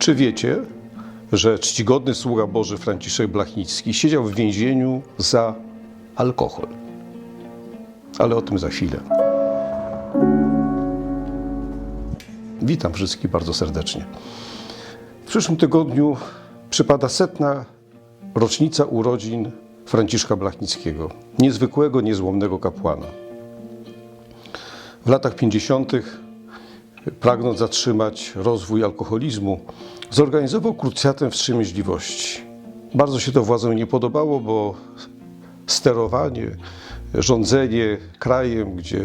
Czy wiecie, że czcigodny sługa Boży Franciszek Blachnicki siedział w więzieniu za alkohol? Ale o tym za chwilę. Witam wszystkich bardzo serdecznie. W przyszłym tygodniu przypada setna rocznica urodzin Franciszka Blachnickiego, niezwykłego, niezłomnego kapłana. W latach 50., pragnąc zatrzymać rozwój alkoholizmu, zorganizował krucjatę wstrzemięźliwości. Bardzo się to władzom nie podobało, bo sterowanie, rządzenie krajem, gdzie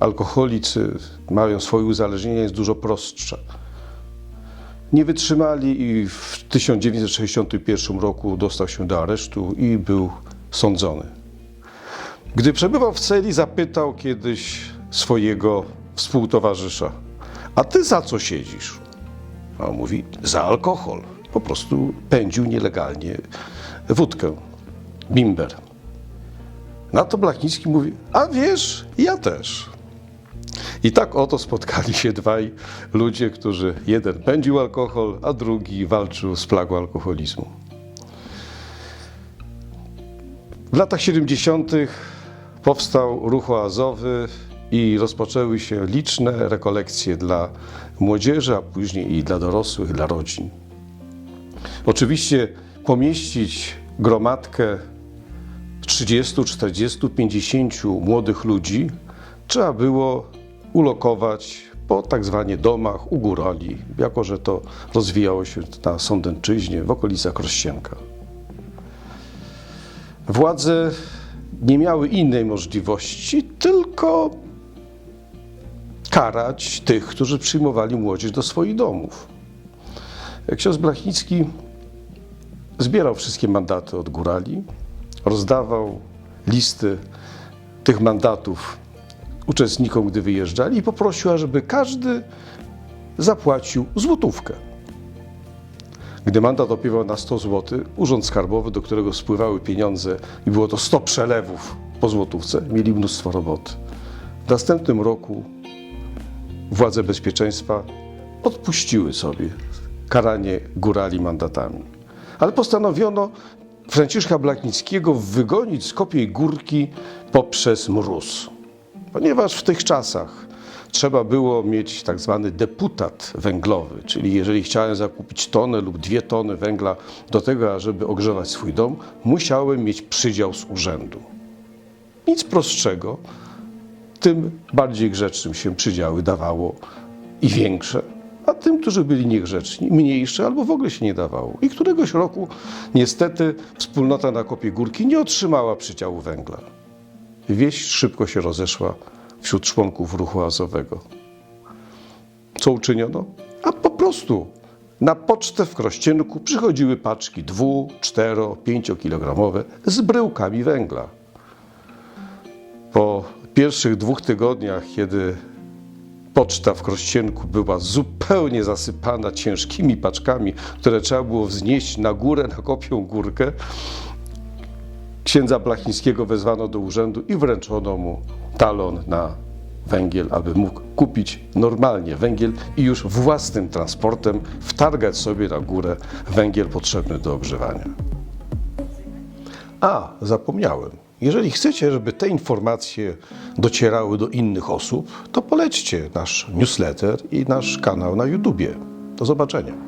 alkoholicy mają swoje uzależnienia, jest dużo prostsze. Nie wytrzymali i w 1961 roku dostał się do aresztu i był sądzony. Gdy przebywał w celi, zapytał kiedyś swojego współtowarzysza: A ty za co siedzisz? A on mówi: Za alkohol. Po prostu pędził nielegalnie wódkę, bimber. Na to Blachnicki mówi: A wiesz, ja też. I tak oto spotkali się dwaj ludzie, którzy jeden pędził alkohol, a drugi walczył z plagą alkoholizmu. W latach 70. powstał ruch oazowy i rozpoczęły się liczne rekolekcje dla młodzieży, a później i dla dorosłych, dla rodzin. Oczywiście pomieścić gromadkę 30, 40, 50 młodych ludzi trzeba było ulokować po tak zwanie domach u górali, jako że to rozwijało się na Sądęczyźnie, w okolicach Rozsienka. Władze nie miały innej możliwości, tylko karać tych, którzy przyjmowali młodzież do swoich domów. Ksiądz Blachnicki zbierał wszystkie mandaty od górali, rozdawał listy tych mandatów uczestnikom, gdy wyjeżdżali i poprosił, ażeby każdy zapłacił złotówkę. Gdy mandat opiewał na 100 zł, Urząd Skarbowy, do którego spływały pieniądze i było to 100 przelewów po złotówce, mieli mnóstwo roboty. W następnym roku władze bezpieczeństwa odpuściły sobie karanie górali mandatami. Ale postanowiono Franciszka Blachnickiego wygonić z Kopiej Górki poprzez mróz. Ponieważ w tych czasach trzeba było mieć tak zwany deputat węglowy, czyli jeżeli chciałem zakupić tonę lub dwie tony węgla do tego, ażeby ogrzewać swój dom, musiałem mieć przydział z urzędu. Nic prostszego, tym bardziej grzecznym się przydziały dawało i większe, a tym, którzy byli niegrzeczni, mniejsze albo w ogóle się nie dawało. I któregoś roku niestety wspólnota na Kopie Górki nie otrzymała przydziału węgla. Wieść szybko się rozeszła wśród członków ruchu azowego. Co uczyniono? A po prostu na pocztę w Krościenku przychodziły paczki dwu, cztero, pięciokilogramowe z bryłkami węgla. Po pierwszych dwóch tygodniach, kiedy poczta w Krościenku była zupełnie zasypana ciężkimi paczkami, które trzeba było wznieść na górę, na kopią górkę, księdza Blachińskiego wezwano do urzędu i wręczono mu talon na węgiel, aby mógł kupić normalnie węgiel i już własnym transportem wtargać sobie na górę węgiel potrzebny do ogrzewania. A, zapomniałem. Jeżeli chcecie, żeby te informacje docierały do innych osób, to polećcie nasz newsletter i nasz kanał na YouTubie. Do zobaczenia.